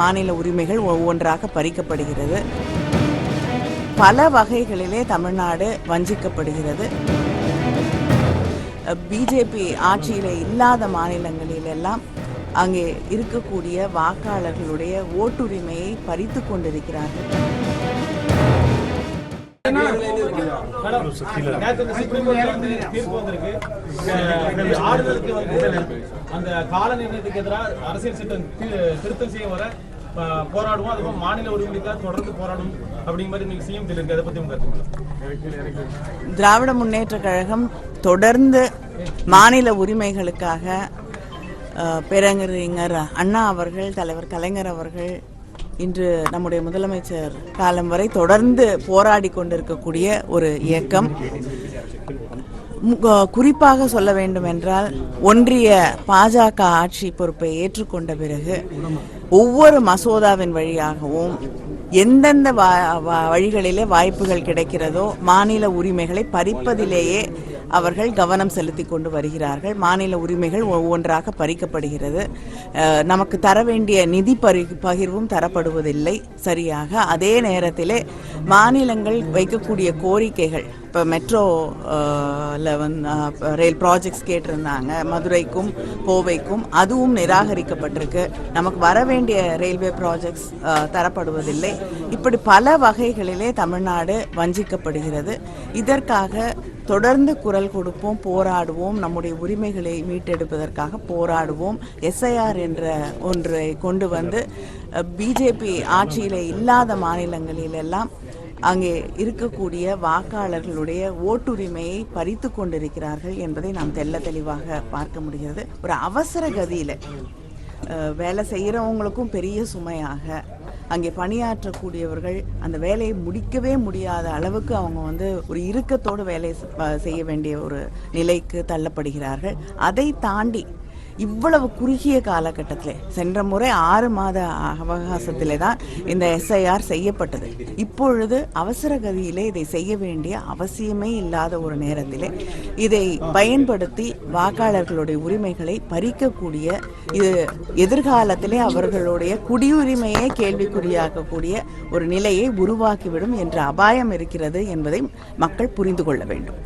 மாநில உரிமைகள் ஒவ்வொன்றாக பறிக்கப்படுகிறது பல வகைகளிலே தமிழ்நாடு வஞ்சிக்கப்படுகிறது பிஜேபி ஆட்சியில் இல்லாத மாநிலங்களிலெல்லாம் அங்கே இருக்கக்கூடிய வாக்காளர்களுடைய ஓட்டுரிமையை பறித்து கொண்டிருக்கிறார்கள் அந்த கால நிர்ணயத்துக்கு எதிராக அரசியல் சட்டம் திருத்தம் செய்ய வர போராடுவோம். அதுவும் மாநில உரிமைக்காக தொடர்ந்து போராடும் அப்படிங்கிற மாதிரி சிஎம் இருக்கு. அதை பத்தி உங்க திராவிட முன்னேற்ற கழகம் தொடர்ந்து மாநில உரிமைகளுக்காக பேரங்கறிஞர் அண்ணா அவர்கள் தலைவர் கலைஞர் அவர்கள் இன்று நம்முடைய முதலமைச்சர் காலம் வரை தொடர்ந்து போராடி கொண்டிருக்கக்கூடிய ஒரு இயக்கம். குறிப்பாக சொல்ல வேண்டும் என்றால் ஒன்றிய பாஜக ஆட்சி பொறுப்பை ஏற்றுக்கொண்ட பிறகு ஒவ்வொரு மசோதாவின் வழியாகவும் எந்தெந்த வா- வழிகளிலே வாய்ப்புகள் கிடைக்கிறதோ மாநில உரிமைகளை பறிப்பதிலேயே அவர்கள் கவனம் செலுத்தி கொண்டு வருகிறார்கள். மாநில உரிமைகள் ஒவ்வொன்றாக பறிக்கப்படுகிறது. நமக்கு தர வேண்டிய நிதி பரி பகிர்வும் தரப்படுவதில்லை. சரியாக அதே நேரத்திலே மாநிலங்கள் வைக்கக்கூடிய கோரிக்கைகள் இப்போ மெட்ரோ வந்து ரயில் ப்ராஜெக்ட்ஸ் கேட்டிருந்தாங்க. மதுரைக்கும் கோவைக்கும் அதுவும் நிராகரிக்கப்பட்டிருக்கு. நமக்கு வர வேண்டிய ரயில்வே ப்ராஜெக்ட்ஸ் தரப்படுவதில்லை. இப்படி பல வகைகளிலே தமிழ்நாடு வஞ்சிக்கப்படுகிறது. இதற்காக தொடர்ந்து குரல் கொடுப்போம் போராடுவோம் நம்முடைய உரிமைகளை மீட்டெடுப்பதற்காக போராடுவோம். எஸ்ஐஆர் என்ற ஒன்றை கொண்டு வந்து பிஜேபி ஆட்சியில் இல்லாத மாநிலங்களிலெல்லாம் அங்கே இருக்கக்கூடிய வாக்காளர்களுடைய ஓட்டுரிமையை பறித்து கொண்டிருக்கிறார்கள் என்பதை நாம் தெள்ள தெளிவாக பார்க்க முடிகிறது. ஒரு அவசர கதியில் வேலை செய்கிறவங்களுக்கும் பெரிய சுமையாக அங்கே பணியாற்றக்கூடியவர்கள் அந்த வேலையை முடிக்கவே முடியாத அளவுக்கு அவங்க வந்து ஒரு இறுக்கத்தோடு வேலை செய்ய வேண்டிய ஒரு நிலைக்கு தள்ளப்படுகிறார்கள். அதை தாண்டி இவ்வளவு குறுகிய காலகட்டத்தில் சென்ற முறை ஆறு மாத அவகாசத்திலே தான் இந்த எஸ்ஐஆர் செய்யப்பட்டது. இப்பொழுது அவசர கதியிலே இதை செய்ய வேண்டிய அவசியமே இல்லாத ஒரு நேரத்திலே இதை பயன்படுத்தி வாக்காளர்களுடைய உரிமைகளை பறிக்கக்கூடிய இது எதிர்காலத்திலே அவர்களுடைய குடியுரிமையை கேள்விக்குறியாக்கக்கூடிய ஒரு நிலையை உருவாக்கிவிடும் என்ற அபாயம் இருக்கிறது என்பதை மக்கள் புரிந்து கொள்ள வேண்டும்.